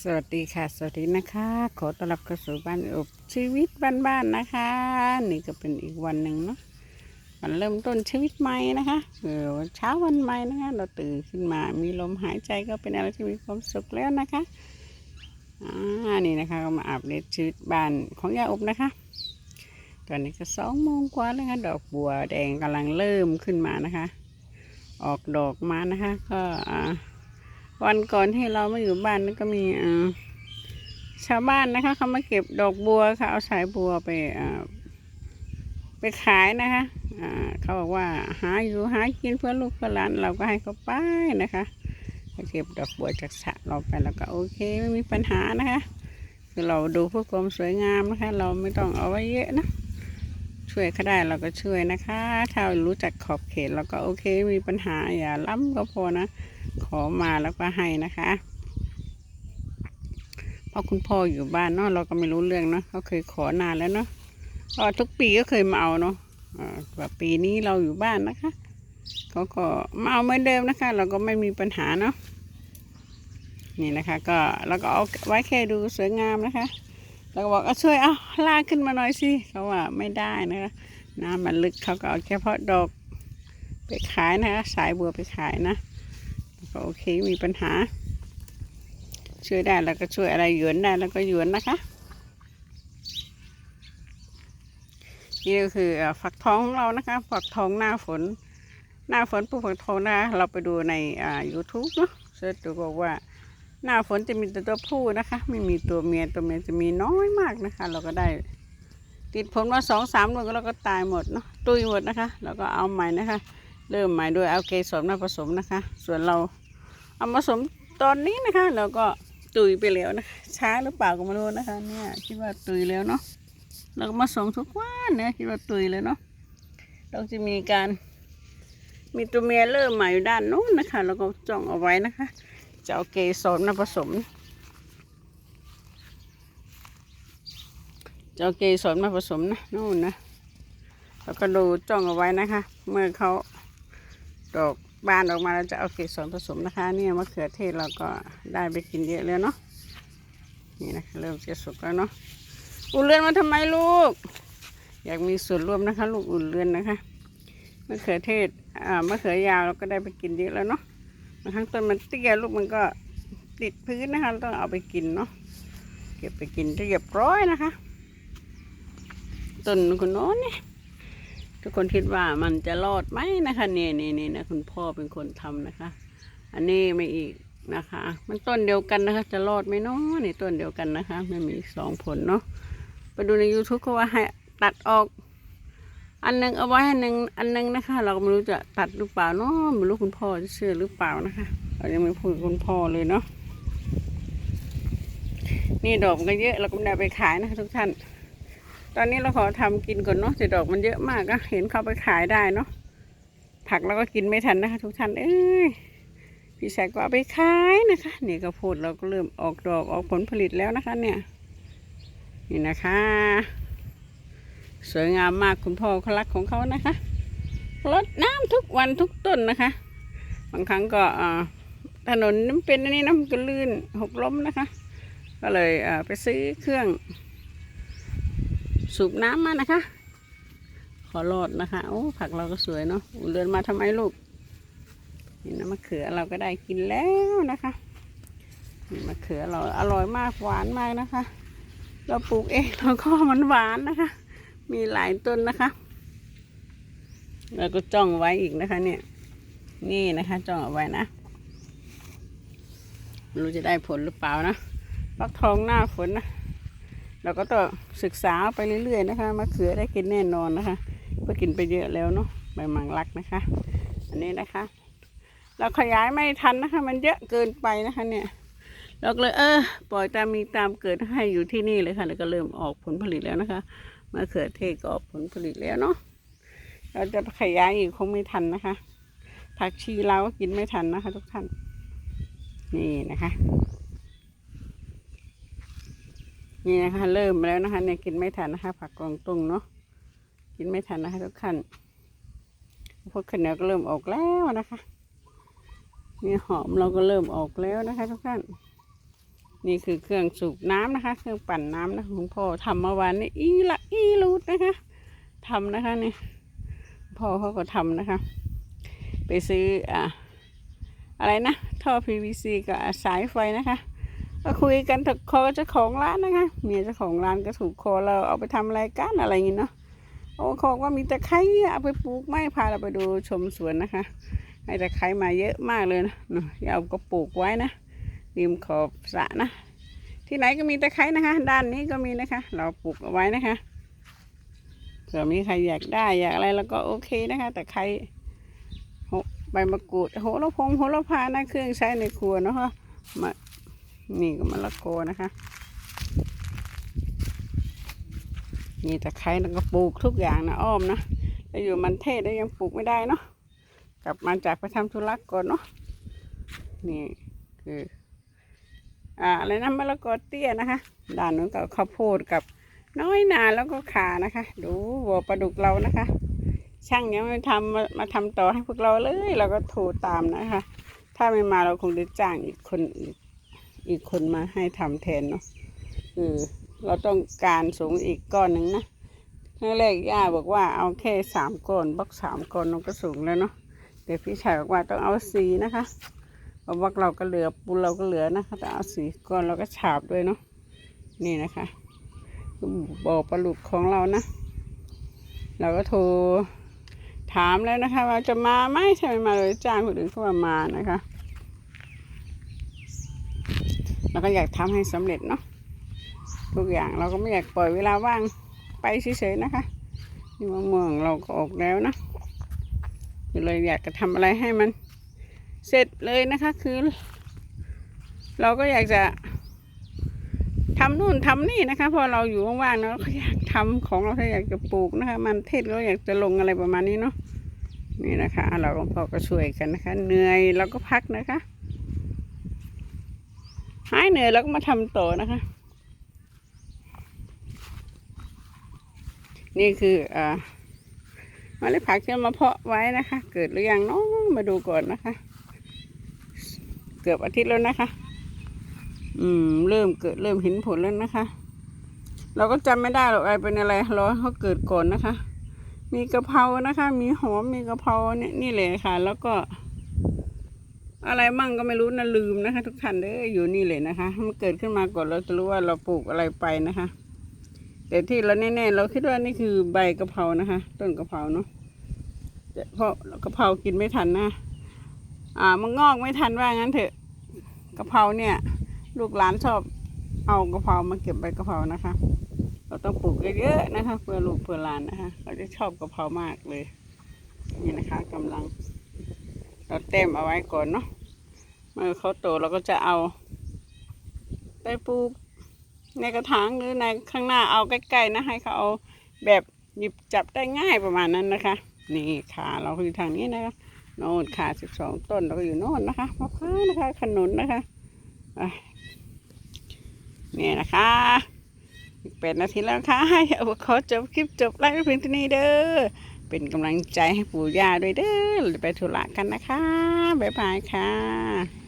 สวัสดีค่ะ สวัสดีนะคะ ขอต้อนรับเข้าสู่บ้านอบชีวิตบ้านๆนะคะ นี่ก็เป็นอีกวันหนึ่งเนาะวันเริ่มต้นชีวิตใหม่นะคะเออเช้าวันใหม่นะคะ เราตื่นขึ้นมามีลมหายใจก็เป็นอะไรที่มีความสุขแล้วนะคะอ่านี่นะคะก็มาอัปเดตชีวิตบ้านของยาอบนะคะ ตอนนี้ก็สองโมงกว่าแล้วค่ะดอกบัวแดงกำลังเริ่มขึ้นมานะคะ ออกดอกมานะคะ ก็อ่า วันก่อนที่เราไม่อยู่บ้านนั่ก็มีชาวบ้านนะคะเขามาเก็บดอกบัวค่ะเอาสายบัวไปไปขายนะคะเขาบอกว่าหาอยู่หากินเพื่อลูกเพื่อหลานเราก็ให้เขาไปนะคะเขาเก็บดอกบัวจากสระเราไปแล้วก็โอเคไม่มีปัญหานะคะคือเราดูเพื่อความสวยงามนะคะ เราไม่ต้องเอาไว้เยอะนะช่วยเขาได้เราก็ช่วยนะคะ ถ้ารู้จักขอบเขตเราก็โอเคม่มีปัญหาอย่าล้ำก็พอนะ ขอมาแล้วก็ให้นะคะเพราะคุณพ่ออยู่บ้านเนาะเราก็ไม่รู้เรื่องเนาะเขาเคยขอนานแล้วเนาะก็ทุกปีก็เคยมาเอาเนาะอ่าว่าปีนี้เราอยู่บ้านนะคะเขาก็มาเอาเหมือนเดิมนะคะ เราก็ไม่มีปัญหาเนาะนี่นะคะก็เราก็เอาไว้แค่ดูสวยงามนะคะเราก็บอกเอาช่วยเอาลากขึ้นมาหน่อยสิเขาว่าไม่ได้นะคะน้ำมันลึกเขาก็เอาแค่เพาะดอกไปขายนะคะสายบัวไปขายนะ โอเคมีปัญหา ช่วยได้แล้วก็ช่วยอะไรหยวนได้แล้วก็หยวนนะคะ นี่ก็คือฝักทองของเรานะคะฝักทองหน้าฝน หน้าฝนปลูกฝักทองนะเราไปดูในอ่า YouTube เนาะเสิร์ชดูบอกว่าหน้าฝนจะมีแต่ตัวผู้นะคะ ไม่มีตัวเมียตัวเมียจะมีน้อยมากนะคะ เราก็ได้ ติดผลมาสองสามลูกแล้วก็ตายหมดเนาะตุยหมดนะคะ แล้วก็เอาใหม่นะคะ เริ่มใหม่โดยเอาเกสรมาผสมนะคะ ส่วนเราเอามาผสมตอนนี้นะคะ เราก็ตุยไปแล้วนะคะช้าหรือเปล่าก็ไม่รู้นะคะเนี่ยคิดว่าตุยแล้วเนาะเราก็มาส่งทุกวันเนี่ยคิดว่าตุยเลยเนาะเราจะมีการ มีตัวเมียเริ่มใหม่อยู่ด้านนู้นนะคะเราก็จ้องเอาไว้นะคะจะเอาเกสรมาผสมจะเอาเกสรมาผสมนะนู่นนะแล้วก็ดูจ้องเอาไว้นะคะ เมื่อเขา ดอกบานออกมาเราจะเอาเกสรผสมนะคะ เนี่ยมะเขือเทศเราก็ได้ไปกินเยอะแล้วเนาะนี่นะคะเริ่มจะสุกแล้วเนาะอุ่นเรือนมาทำไมลูก อยากมีส่วนร่วมนะคะ ลูกอุ่นเรือนนะคะมะเขือเทศอ่ามะเขือยาวเราก็ได้ไปกินเยอะแล้วเนาะบางครั้งต้นมันเตี้ยลูกมันก็ติดพื้นนะคะต้องเอาไปกินเนาะเก็บไปกินเรียบร้อยนะคะต้นคนโน้นเนี่ย ทุกคนคิดว่ามันจะรอดไหมนะคะเนี่ยนี่นี่นะคุณพ่อเป็นคนทำนะคะ อันนี้ไม่อีกนะคะ มันต้นเดียวกันนะคะ จะรอดไหมเนาะนี่ต้นเดียวกันนะคะ ไม่มีสองผลเนาะไปดูใน YouTube เขาว่าให้ตัดออก อันหนึงเอาไว้อันหนึงอันหนึงนะคะ เราก็ไม่รู้จะตัดหรือเปล่าเนาะไม่รู้คุณพ่อจะเชื่อหรือเปล่านะคะเรายังไม่พูดคุณพ่อเลยเนาะนี่ดอกมันก็เยอะเราก็ไม่ได้ไปขายนะคะทุกท่าน ตอนนี้เราขอทำกินก่อนเนาะแต่ดอกมันเยอะมากก็เห็นเขาไปขายได้เนาะผักเราก็กินไม่ทันนะคะ ทุกท่านเอ้ยพี่ชายก็เอาไปขายนะคะนี่ก็พูดเราก็เริ่มออกดอกออกผลผลิตแล้วนะคะ เนี่ย นี่นะคะ สวยงามมากคุณพ่อเขารักของเขานะคะรดน้ำทุกวันทุกต้นนะคะ บางครั้งก็ถนนน้ำเป็นอันนี้น้ำก็ลื่นหกล้มนะคะ ก็เลยไปซื้อเครื่อง สูบน้ำมานะคะ ขอรอดนะคะโอ้ผักเราก็สวยเนาะอุ่นเรือนมาทำไมลูกนี่นะมะเขือเราก็ได้กินแล้วนะคะนี่มะเขือเราอร่อยมากหวานมากนะคะ เราปลูกเองเราก็มันหวานนะคะ มีหลายต้นนะคะเราก็จ้องไว้อีกนะคะ เนี่ย นี่นะคะจ้องเอาไว้นะไม่รู้จะได้ผลหรือเปล่านะฟักทองหน้าฝนนะ เราก็ต้องศึกษาไปเรื่อยๆนะคะมะเขือได้กินแน่นอนนะคะเพื่อกินไปเยอะแล้วเนาะใบหมังลักนะคะ อันนี้นะคะ เราขยายไม่ทันนะคะ มันเยอะเกินไปนะคะเนี่ยเราก็เลยเออปล่อยตามมีตามเกิดให้อยู่ที่นี่เลยค่ะ แล้วก็เริ่มออกผลผลิตแล้วนะคะมะเขือเทศก็ออกผลผลิตแล้วเนาะเราจะขยายอีกคงไม่ทันนะคะผักชีเราก็กินไม่ทันนะคะ ทุกท่าน นี่นะคะ นี่นะคะเริ่มแล้วนะคะเนี่ยกินไม่ทันนะคะ ผักกวางตุ้งเนาะกินไม่ทันนะคะทุกท่านพวกข้าวเหนียวก็เริ่มออกแล้วนะคะนี่หอมเราก็เริ่มออกแล้วนะคะ ทุกท่านนี่คือเครื่องสูบน้ำนะคะ เครื่องปั่นน้ำนะของพ่อทำเมื่อวานนี้อีละอีรูดนะคะทำนะคะนี่พ่อเขาก็ทำนะคะ ไปซื้ออ่าอะไรนะท่อ PVC กับสายไฟนะคะ ก็คุยกันถึงคอเจ้าของร้านนะคะเมียเจ้าของร้านก็ถูกคอเราเอาไปทำอะไรกันอะไรอย่างงี้เนาะโอ้เขาบอว่ามีตะไคร้เอาไปปลูกไม้พาเราไปดูชมสวนนะคะให้ตะไคร้มาเยอะมากเลยนะเนาะอย่าเอาก็ปลูกไว้นะริมขอบสระนะ ที่ไหนก็มีตะไคร้นะคะ ด้านนี้ก็มีนะคะ เราปลูกเอาไว้นะคะเผื่อมีใครอยากได้อยากอะไรแล้วก็โอเคนะคะตะไคร้โหใบมะกรูดโหระพงโหระพานะเครื่องใช้ในครัวเนาะมา นี่ก็มะละกอนะคะมีตะไคร้แล้วก็ปลูกทุกอย่างนะอ้อมนะแต่อยู่มันเทศได้ยังปลูกไม่ได้เนาะกลับมาจากไปทำธุระก่อนเนาะนี่คืออ่าอะไรนะมะละกอเตี้ยนะคะด้านนู้นก็ข้าวโพดกับน้อยนาแล้วก็ขานะคะ ดูวัวปลาดุกเรานะคะ ช่างยังไม่ทำมามาทำต่อให้พวกเราเลย เราก็โทรตามนะคะ ถ้าไม่มาเราคงจะจ้างอีกคนอีก อีกคนมาให้ทำแทนเนาะคือเราต้องการสูงอีกก้อนหนึ่งนะครั้งแรกย่าบอกว่าเอาแค่สามก้อนบล็อกสามก้อนมันก็สูงแล้วเนาะแต่พี่ชายบอกว่าต้องเอาสี่นะคะเพราะว่าเราก็เหลือปูนเราก็เหลือนะคะแต่เอาสีก้อนเราก็ฉาบด้วยเนาะนี่นะคะคือบ่อปลาหลุกของเรานะ เราก็โทรถามแล้วนะคะ ว่าจะมาไหมใช่ไหมมาเลยจ้างคนอื่นเข้ามามานะคะเรา ก็อยากทำให้สำเร็จเนาะทุกอย่างเราก็ไม่อยากปล่อยเวลาว่างไปเฉยๆนะคะนี่มะม่วงเราก็ออกแล้วนะเลยอยากจะทำอะไรให้มันเสร็จเลยนะคะ คือ เราก็อยากจะทำนู่นทำนี่นะคะ พอเราอยู่ว่างๆเนาะก็อยากทำของเราถ้าอยากจะปลูกนะคะมันเทศเราอยากจะลงอะไรประมาณนี้เนาะนี่นะคะ เราก็พอก็ช่วยกันนะคะเหนื่อยเราก็พักนะคะ หายเหนื่อยเราก็มาทำต่อนะคะ นี่คืออ่าเมล็ดผักที่มาเพาะไว้นะคะ เกิดหรือยังเนาะมาดูก่อนนะคะ เกือบอาทิตย์แล้วนะคะ อืม เริ่มเกิดเริ่มเห็นผลแล้วนะคะ เราก็จำไม่ได้หรอกอะไรเป็นอะไรรอเขาเกิดก่อนนะคะ มีกะเพรานะคะ มีหอมมีกะเพราเนี่ยนี่เลยค่ะ แล้วก็ อะไรมั่งก็ไม่รู้นะลืมนะคะ ทุกท่านเด้ออยู่นี่เลยนะคะมันเกิดขึ้นมาก่อนเราจะรู้ว่าเราปลูกอะไรไปนะคะ แต่ที่เราแน่ๆเราคิดว่านี่คือใบกะเพรานะคะ ต้นกะเพราเนาะแต่เพราะกะเพรากินไม่ทันนะ อ่ามันงอกไม่ทันว่างั้นเถอะกะเพราเนี่ย ลูกหลานชอบเอากะเพรามาเก็บใบกะเพรานะคะ เราต้องปลูกเยอะๆนะคะ เพื่อลูกเพื่อหลานนะคะเขาจะชอบกะเพรามากเลย นี่นะคะกำลัง เราเต็มเอาไว้ก่อนเนาะเมื่อเขาโตเราก็จะเอาไปปลูกในกระถางหรือในข้างหน้าเอาใกล้ๆนะให้เขาเอาแบบหยิบจับได้ง่ายประมาณนั้นนะคะ นี่ขาเราอยู่ทางนี้นะคะโน่นขาสิบสองต้นเราก็อยู่โน่นนะคะมะพร้าวนะคะ ขนุนนะคะนี่นะคะอีกแปดนาทีแล้วค่ะเอาขอจบคลิปจบไลฟ์เพียงเท่านี้เด้อ เป็นกำลังใจให้ปู่ย่าด้วยเด้อไปธุระกันนะคะ บ๊ายบายค่ะ